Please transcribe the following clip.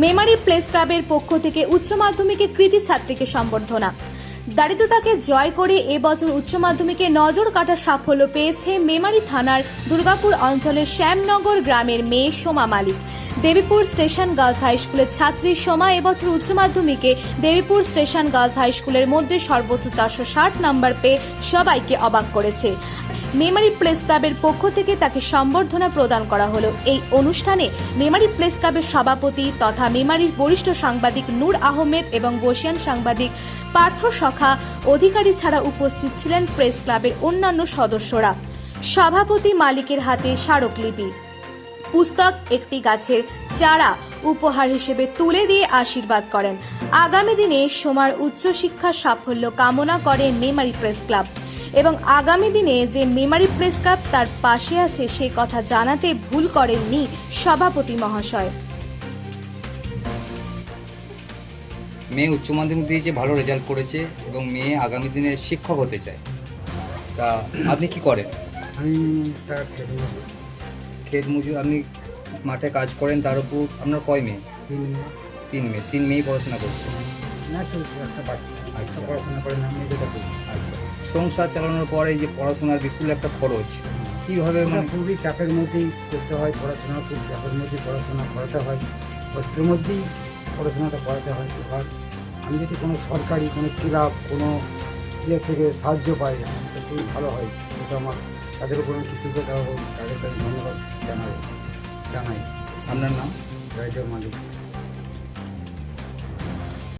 Memari place ক্লাবের পক্ষ থেকে উচ্চ মাধ্যমিকে কৃতি ছাত্রীকে সম্বর্ধনা। দারিদ্রতাকে জয় করে এবছর উচ্চ মাধ্যমিকে নজর কাটার সাফল্য পেয়েছে মেমারি থানার দুর্গাপুর অঞ্চলের শ্যামনগর গ্রামের মেয়ে Soma Malik. Debipur station girls high স্কুলের ছাত্রী সোমা এবছর উচ্চ মাধ্যমিকে দেবীপুর স্টেশন গার্লস হাই স্কুলের মধ্যে সর্বোচ্চ চারশো ষাট নাম্বার পেয়ে সবাইকে অবাক করেছে। মেমারি প্লেস ক্লাবের পক্ষ থেকে তাকে সম্বর্ধনা প্রদান করা হলো। এই অনুষ্ঠানে মেমারি প্লেস ক্লাবের সভাপতি তথা মেমারির বরিষ্ঠ সাংবাদিক নূর আহমেদ এবং বসিয়ান সাংবাদিক পার্থ সখা অধিকারী ছাড়া উপস্থিত ছিলেন প্রেস ক্লাবের অন্যান্য সদস্যরা। সভাপতি মালিকের হাতে স্মারকলিপি। পুস্তক একটি গাছের চারা উপহার হিসেবে তুলে দিয়ে আশীর্বাদ করেন। আগামী দিনে সোমার উচ্চশিক্ষার সাফল্য কামনা করে মেমারি প্রেস ক্লাব। এবং আগামী দিনে যে মেমারি প্রেস ক্লাব তার পাশে আছে সে কথা জানাতে ভুল করেননি সভাপতি মহাশয়। মেয়ে উচ্চ মাধ্যমিক দিয়েছে ভালো রেজাল্ট করেছে এবং মেয়ে আগামী দিনে শিক্ষক হতে চায়। তা আপনি কি করেন? আমি তার ক্ষেত মজুর। আপনি মাঠে কাজ করেন তার উপর আপনার কয় মেয়ে? তিন মেয়ে। তিন মেয়ে তিন মেয়েই পড়াশোনা করছে। না চলছে একটা বাচ্চা। আচ্ছা। পড়াশোনা করে না যেটা করছি আচ্ছা। সংসার চালানোর পরে এই যে পড়াশোনার বিপুল একটা খরচ কীভাবে মানে খুবই চাপের মধ্যেই করতে হয় পড়াশোনা খুব চাপের মধ্যেই পড়াশোনা করাতে হয়। কষ্টের মধ্যেই পড়াশোনাটা করাতে হয়। এবার আমি যদি কোনো সরকারি কোনো ক্লাব কোনো ইয়ে থেকে সাহায্য পাই তো খুবই ভালো হয়। সেটা আমার তাদের উপর আমি কৃতজ্ঞতা হব তাদের কাছে ধন্যবাদ জানাব জানাই। আপনার নাম? রাইজার মালিক।